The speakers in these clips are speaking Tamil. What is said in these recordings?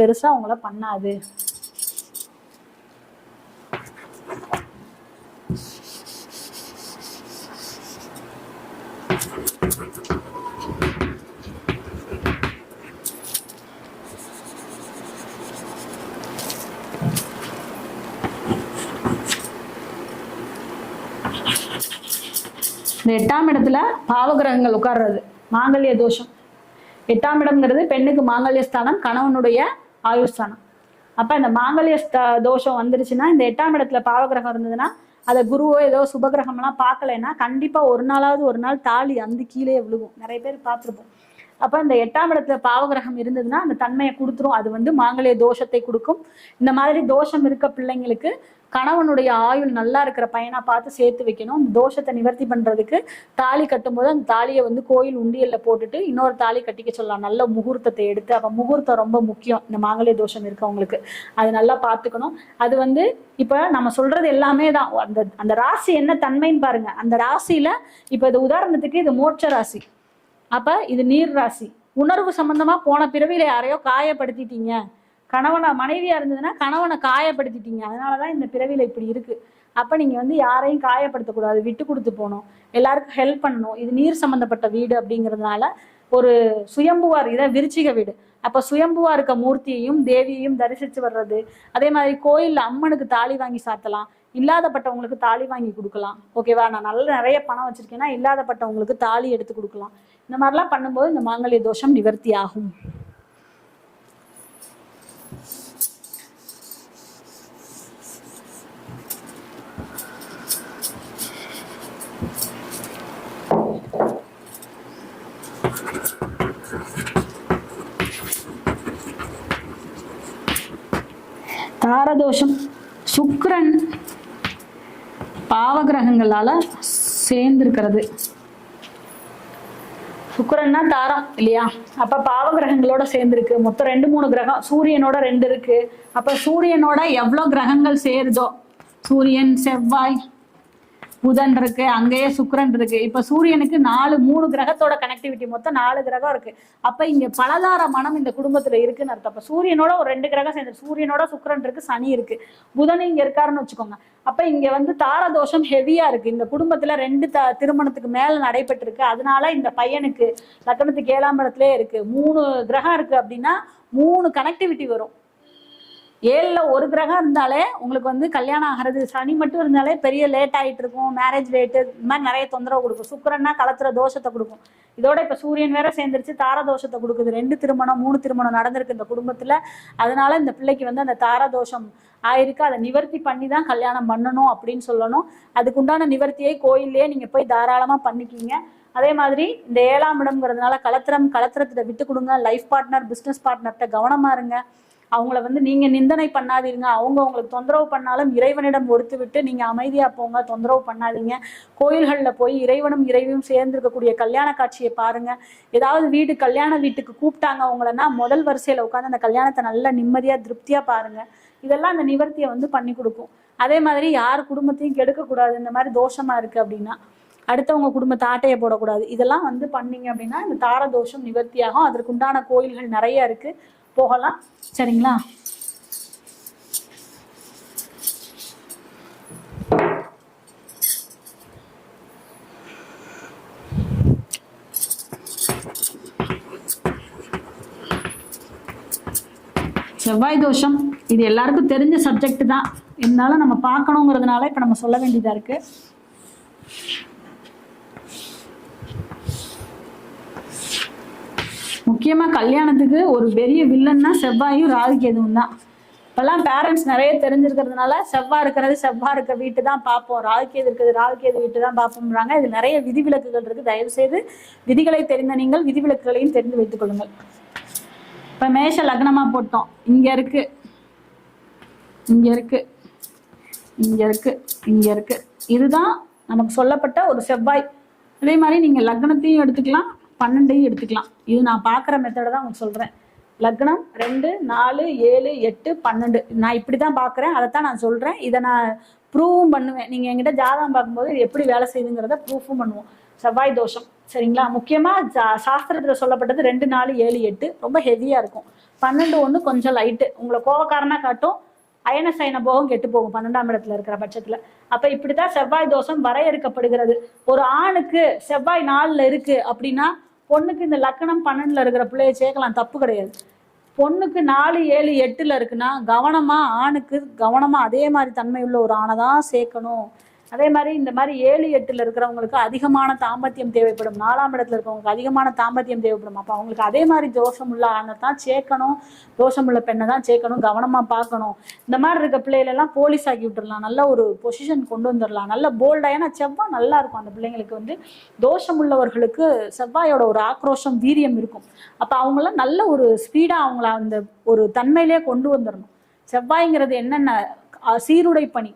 பெருசா உங்கள பண்ணாது. இந்த எட்டாம் இடத்துல பாவகிரகங்கள் உட்கார்றது மாங்கல்ய தோஷம். எட்டாம் இடம்ங்கிறது பெண்ணுக்கு மாங்கல்ய ஸ்தானம் கணவனுடைய ஆயுஷ்தானம் அப்ப இந்த மாங்கல்ய தோஷம் வந்துருச்சுன்னா இந்த எட்டாம் இடத்துல பாவகிரகம் இருந்ததுன்னா அதை குருவோ ஏதோ சுபகிரகம்லாம் பார்க்கலைன்னா கண்டிப்பா ஒரு நாளாவது ஒரு நாள் தாலி அந்த கீழே விழுகும். நிறைய பேர் பார்த்துருப்போம். அப்ப இந்த எட்டாம் இடத்துல பாவகிரகம் இருந்ததுன்னா அந்த தன்மையை கொடுத்துரும். அது வந்து மாங்களே தோஷத்தை கொடுக்கும். இந்த மாதிரி தோஷம் இருக்க பிள்ளைங்களுக்கு கணவனுடைய ஆயுள் நல்லா இருக்கிற பையனா பார்த்து சேர்த்து வைக்கணும். அந்த தோஷத்தை நிவர்த்தி பண்றதுக்கு தாலி கட்டும்போது அந்த தாலியை வந்து கோயில் உண்டியல்ல போட்டுட்டு இன்னொரு தாலி கட்டிக்க சொல்லலாம். நல்ல முகூர்த்தத்தை எடுத்து அப்ப முகூர்த்தம் ரொம்ப முக்கியம். இந்த மாங்களே தோஷம் இருக்கவங்களுக்கு. அது நல்லா பார்த்துக்கணும். அது வந்து இப்ப நம்ம சொல்றது எல்லாமே தான். அந்த அந்த ராசி என்ன தன்மைன்னு பாருங்க. அந்த ராசியில இப்ப இது உதாரணத்துக்கு இது மோட்ச ராசி. அப்போ இது நீர் ராசி. உணர்வு சம்மந்தமாக போன பிறவியில் யாரையோ காயப்படுத்திட்டீங்க. கணவனை மனைவியாக இருந்ததுன்னா கணவனை காயப்படுத்திட்டீங்க. அதனாலதான் இந்த பிறவியில் இப்படி இருக்குது அப்போ நீங்கள் வந்து யாரையும் காயப்படுத்தக்கூடாது. விட்டு கொடுத்து போகணும். எல்லாருக்கும் ஹெல்ப் பண்ணணும். இது நீர் சம்மந்தப்பட்ட வீடு அப்படிங்கிறதுனால ஒரு சுயம்புவார் இதை விருச்சிக வீடு. அப்போ சுயம்புவா இருக்க மூர்த்தியையும் தேவியையும் தரிசித்து வர்றது. அதே மாதிரி கோயிலில் அம்மனுக்கு தாலி வாங்கி சாத்தலாம். இல்லாதப்பட்டவங்களுக்கு தாலி வாங்கி கொடுக்கலாம். ஓகேவா நான் நல்ல நிறைய பணம் வச்சிருக்கேன்னா இல்லாதப்பட்டவங்களுக்கு தாலி எடுத்து கொடுக்கலாம். இந்த மாதிரிலாம் பண்ணும்போது இந்த மாங்கல்ய தோஷம் நிவர்த்தி ஆகும். தாரதோஷம். சுக்ரன் பாவகிரகங்களால் சேர்ந்திருக்கிறது. சுக்கரன்னா தாரம் இல்லையா? அப்ப பாவகிரகங்களோட சேர்ந்திருக்கு. மொத்தம் ரெண்டு மூணு கிரகம். சூரியனோட ரெண்டு இருக்கு. அப்ப சூரியனோட எவ்வளவு கிரகங்கள் சேருதோ? சூரியன் செவ்வாய் புதன் இருக்கு அங்கேயே சுக்கரன் இருக்கு. இப்ப சூரியனுக்கு நாலு மூணு கிரகத்தோட கனெக்டிவிட்டி மொத்தம் நாலு கிரகம் இருக்கு. அப்ப இங்க பலதார மனம் இந்த குடும்பத்துல இருக்குன்னு அர்த்தம். அப்ப சூரியனோட ஒரு ரெண்டு கிரகம் சேர்ந்து சூரியனோட சுக்கரன் இருக்கு சனி இருக்கு. புதன் இங்க இருக்காருன்னு வச்சுக்கோங்க. அப்ப இங்க வந்து தாரதோஷம் ஹெவியா இருக்கு. இந்த குடும்பத்துல ரெண்டு த திருமணத்துக்கு மேல நடைபெற்றிருக்கு. அதனால இந்த பையனுக்கு லக்னத்துக்கு ஏழாம் இடத்துலயே இருக்கு. மூணு கிரகம் இருக்கு அப்படின்னா மூணு கனெக்டிவிட்டி வரும். ஏழில் ஒரு கிரகம் இருந்தாலே உங்களுக்கு வந்து கல்யாணம் ஆகிறது. சனி மட்டும் இருந்தாலே பெரிய லேட் ஆகிட்டு இருக்கும். மேரேஜ் லேட்டு இந்த மாதிரி நிறைய தொந்தரவு கொடுக்கும். சுக்கிரன்னா கலத்துற தோஷத்தை கொடுக்கும். இதோட இப்போ சூரியன் வேற சேர்ந்துருச்சு. தார தோஷத்தை கொடுக்குது. ரெண்டு திருமணம் மூணு திருமணம் நடந்திருக்கு இந்த குடும்பத்தில். அதனால இந்த பிள்ளைக்கு வந்து அந்த தார தோஷம் ஆயிருக்கு. அதை நிவர்த்தி பண்ணி தான் கல்யாணம் பண்ணணும் அப்படின்னு சொல்லணும். அதுக்குண்டான நிவர்த்தியை கோயிலே நீங்கள் போய் தாராளமாக பண்ணிக்கிங்க. அதே மாதிரி இந்த ஏழாம் இடம்ங்கிறதுனால கலத்திரம் கலத்திரத்தை விட்டு கொடுங்க. லைஃப் பார்ட்னர் பிஸ்னஸ் பார்ட்னர்கிட்ட கவனமா இருங்க. அவங்கள வந்து நீங்க நிந்தனை பண்ணாதீங்க. அவங்க உங்களுக்கு தொந்தரவு பண்ணாலும் இறைவனிடம் ஒருத்து விட்டு நீங்க அமைதியா போங்க தொந்தரவு பண்ணாதீங்க. கோயில்களில் போய் இறைவனும் இறைவியும் சேர்ந்திருக்கக்கூடிய கல்யாண காட்சியை பாருங்க. ஏதாவது வீடு கல்யாண வீட்டுக்கு கூப்பிட்டாங்க அவங்களன்னா முதல் வரிசையில உட்காந்து அந்த கல்யாணத்தை நல்லா நிம்மதியா திருப்தியா பாருங்க. இதெல்லாம் அந்த நிவர்த்தியை வந்து பண்ணி கொடுக்கும். அதே மாதிரி யார் குடும்பத்தையும் கெடுக்கக்கூடாது இந்த மாதிரி தோஷமா இருக்கு அப்படின்னா அடுத்தவங்க குடும்பத்தை ஆட்டையை போடக்கூடாது. இதெல்லாம் வந்து பண்ணீங்க அப்படின்னா இந்த தார தோஷம் நிவர்த்தியாகும். அதற்குண்டான கோயில்கள் நிறைய இருக்குது போகலாம். சரிங்களா? செவ்வாய் தோஷம் இது எல்லாருக்கும் தெரிஞ்ச சப்ஜெக்ட் தான். இருந்தாலும் நம்ம பார்க்கணுங்கிறதுனால இப்போ நம்ம சொல்ல வேண்டியதா இருக்கு. முக்கியமாக கல்யாணத்துக்கு ஒரு பெரிய வில்லன்னா செவ்வாயும் ராகு கேதுவும் தான் இப்போல்லாம் பேரண்ட்ஸ் நிறைய தெரிஞ்சிருக்கிறதுனால செவ்வாய் இருக்கிறது செவ்வாய் இருக்க வீட்டு தான் பார்ப்போம் ராகுகேது இருக்கிறது ராகுகேது வீட்டு தான் பார்ப்போம்ன்றாங்க. இது நிறைய விதிவிலக்குகள் இருக்குது தயவு செய்து விதிகளை தெரிந்த நீங்கள் விதிவிலக்குகளையும் தெரிந்து வைத்துக் கொள்ளுங்கள். இப்போ மேஷ லக்னமாக போட்டோம். இங்கே இருக்கு. இங்கே இருக்கு. இங்கே இருக்கு. இங்கே இருக்கு. இதுதான் நமக்கு சொல்லப்பட்ட ஒரு செவ்வாய். அதே மாதிரி நீங்கள் லக்னத்தையும் எடுத்துக்கலாம். பன்னெண்டையும் எடுத்துக்கலாம். இது நான் பார்க்குற மெத்தடை தான் உங்களுக்கு சொல்கிறேன் லக்னம் ரெண்டு நாலு ஏழு எட்டு பன்னெண்டு. நான் இப்படி தான் பார்க்குறேன் அதை தான் நான் சொல்கிறேன் இதை நான் ப்ரூவும் பண்ணுவேன். நீங்கள் என்கிட்ட ஜாதகம் பார்க்கும்போது இது எப்படி வேலை செய்யுதுங்கிறத ப்ரூஃபும் பண்ணுவோம். செவ்வாய் தோஷம். சரிங்களா? முக்கியமாக ஜா- சாஸ்திரத்தில் சொல்லப்பட்டது ரெண்டு நாலு ஏழு எட்டு. ரொம்ப ஹெவியாக இருக்கும். பன்னெண்டு ஒன்று கொஞ்சம் லைட்டு உங்களை கோவக்காரனாக காட்டும். அயன சயன போகம் கெட்டு போகும் பன்னெண்டாம் இடத்துல இருக்கிற பட்சத்துல. அப்ப இப்படித்தான் செவ்வாய் தோஷம் வரையறுக்கப்படுகிறது. ஒரு ஆணுக்கு செவ்வாய் நாளில் இருக்கு அப்படின்னா பொண்ணுக்கு இந்த லக்கணம் பன்னெண்டில் இருக்கிற பிள்ளைய சேர்க்கலாம் தப்பு கிடையாது. பொண்ணுக்கு நாலு ஏழு எட்டில் இருக்குன்னா கவனமாக ஆணுக்கு கவனமாக அதே மாதிரி தன்மை உள்ள ஒரு ஆணை தான் சேர்க்கணும். அதே மாதிரி இந்த மாதிரி ஏழு எட்டுல இருக்கிறவங்களுக்கு அதிகமான தாம்பத்தியம் தேவைப்படும். நாலாம் இடத்துல இருக்கிறவங்களுக்கு அதிகமான தாம்பத்தியம் தேவைப்படும். அப்போ அவங்களுக்கு அதே மாதிரி தோஷம் உள்ள ஆணை தான் சேர்க்கணும். தோஷம் உள்ள பெண்ணை தான் சேர்க்கணும். கவனமாக பார்க்கணும். இந்த மாதிரி இருக்க பிள்ளைகளெல்லாம் போலீஸ் ஆக்கி விட்டுடலாம் நல்ல ஒரு பொசிஷன் கொண்டு வந்துடலாம் நல்ல போல்டாக ஏன்னா செவ்வாய் நல்லா இருக்கும். அந்த பிள்ளைங்களுக்கு வந்து தோஷம் உள்ளவர்களுக்கு செவ்வாயோட ஒரு ஆக்ரோஷம் வீரியம் இருக்கும். அப்போ அவங்களாம் நல்ல ஒரு ஸ்பீடாக அவங்கள அந்த ஒரு தன்மையிலேயே கொண்டு வந்துடணும் செவ்வாய்ங்கிறது என்னென்ன? சீருடை பணி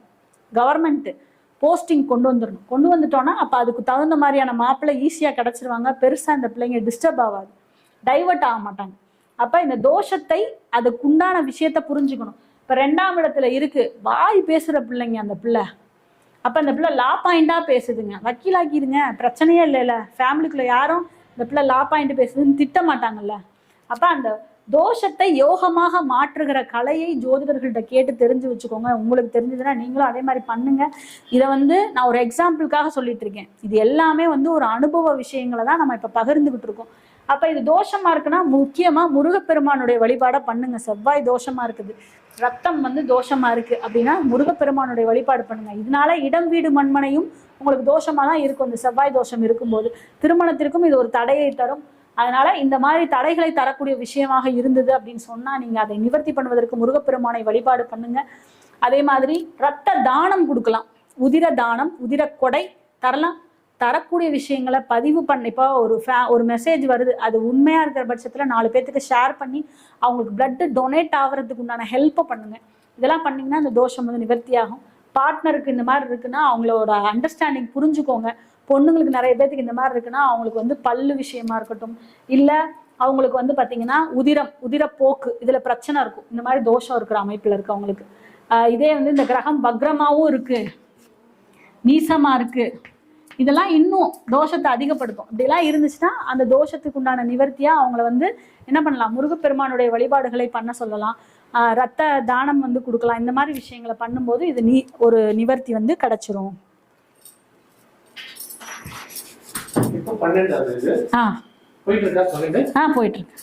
கவர்மெண்ட்டு போஸ்டிங் கொண்டு வந்துடணும். கொண்டு வந்துட்டோன்னா அப்போ அதுக்கு தகுந்த மாதிரியான மாப்பிள்ளை ஈஸியாக கிடச்சிருவாங்க. பெருசாக இந்த பிள்ளைங்க டிஸ்டர்ப் ஆகாது டைவர்ட் ஆக மாட்டாங்க. அப்போ இந்த தோஷத்தை அதுக்குண்டான விஷயத்த புரிஞ்சுக்கணும். இப்போ ரெண்டாம் இடத்துல இருக்குது வாய் பேசுகிற பிள்ளைங்க அந்த பிள்ளை. அப்போ அந்த பிள்ளை லா பாயிண்டாக பேசுதுங்க. வக்கீலாக்கிடுங்க பிரச்சனையே இல்லைல்ல. ஃபேமிலிக்குள்ளே யாரும் இந்த பிள்ளை லா பாயிண்ட் பேசுதுன்னு திட்ட மாட்டாங்கல்ல. அப்போ அந்த தோஷத்தை யோகமாக மாற்றுகிற கலையை ஜோதிடர்கள்ட்ட கேட்டு தெரிஞ்சு வச்சுக்கோங்க. உங்களுக்கு தெரிஞ்சதுன்னா நீங்களும் அதே மாதிரி பண்ணுங்க. இதை வந்து நான் ஒரு எக்ஸாம்பிளுக்காக சொல்லிட்டு இருக்கேன் இது எல்லாமே வந்து ஒரு அனுபவ விஷயங்களை தான் நம்ம இப்போ பகிர்ந்துகிட்டு இருக்கோம். அப்போ இது தோஷமா இருக்குன்னா முக்கியமாக முருகப்பெருமானுடைய வழிபாடை பண்ணுங்க. செவ்வாய் தோஷமா இருக்குது. ரத்தம் வந்து தோஷமா இருக்கு அப்படின்னா முருகப்பெருமானுடைய வழிபாடு பண்ணுங்க. இதனால இடம் வீடு மண்மனையும் உங்களுக்கு தோஷமா தான் இருக்கும். இந்த செவ்வாய் தோஷம் இருக்கும்போது திருமணத்திற்கும் இது ஒரு தடையை தரும். அதனால இந்த மாதிரி தடைகளை தரக்கூடிய விஷயமாக இருந்தது அப்படின்னு சொன்னா நீங்க அதை நிவர்த்தி பண்ணுவதற்கு முருகப்பெருமானை வழிபாடு பண்ணுங்க. அதே மாதிரி ரத்த தானம் கொடுக்கலாம். உதிர தானம் உதிர கொடை தரலாம். தரக்கூடிய விஷயங்களை பதிவு பண்ண இப்போ ஒரு ஃபே ஒரு மெசேஜ் வருது. அது உண்மையா இருக்கிற பட்சத்துல நாலு பேர்த்துக்கு ஷேர் பண்ணி அவங்களுக்கு பிளட்டு டொனேட் ஆகிறதுக்கு உண்டான ஹெல்ப்பை பண்ணுங்க. இதெல்லாம் பண்ணீங்கன்னா அந்த தோஷம் வந்து நிவர்த்தி ஆகும் பார்ட்னருக்கு இந்த மாதிரி இருக்குன்னா அவங்களோட அண்டர்ஸ்டாண்டிங் புரிஞ்சுக்கோங்க. பொண்ணுங்களுக்கு நிறைய பேர்த்துக்கு இந்த மாதிரி இருக்குன்னா அவங்களுக்கு வந்து பல்லு விஷயமா இருக்கட்டும். இல்ல அவங்களுக்கு வந்து பாத்தீங்கன்னா உதிரம் உதிரப்போக்கு இதுல பிரச்சனை இருக்கும். இந்த மாதிரி தோஷம் இருக்கிற அமைப்புல இருக்கு அவங்களுக்கு இதே வந்து இந்த கிரகம் பக்ரமாவும் இருக்கு. நீசமா இருக்கு. இதெல்லாம் இன்னும் தோஷத்தை அதிகப்படுத்தும். இப்படிலாம் இருந்துச்சுன்னா அந்த தோஷத்துக்கு உண்டான நிவர்த்தியா அவங்கள வந்து என்ன பண்ணலாம்? முருகப்பெருமானுடைய வழிபாடுகளை பண்ண சொல்லலாம். ரத்த தானம் வந்து கொடுக்கலாம். இந்த மாதிரி விஷயங்களை பண்ணும்போது இது நீ ஒரு நிவர்த்தி வந்து கிடைச்சிரும் இப்போ பன்னெண்டாவது இது ஆ போயிட்டு இருக்கா பன்னெண்டு? ஆ போயிட்டு இருக்கு.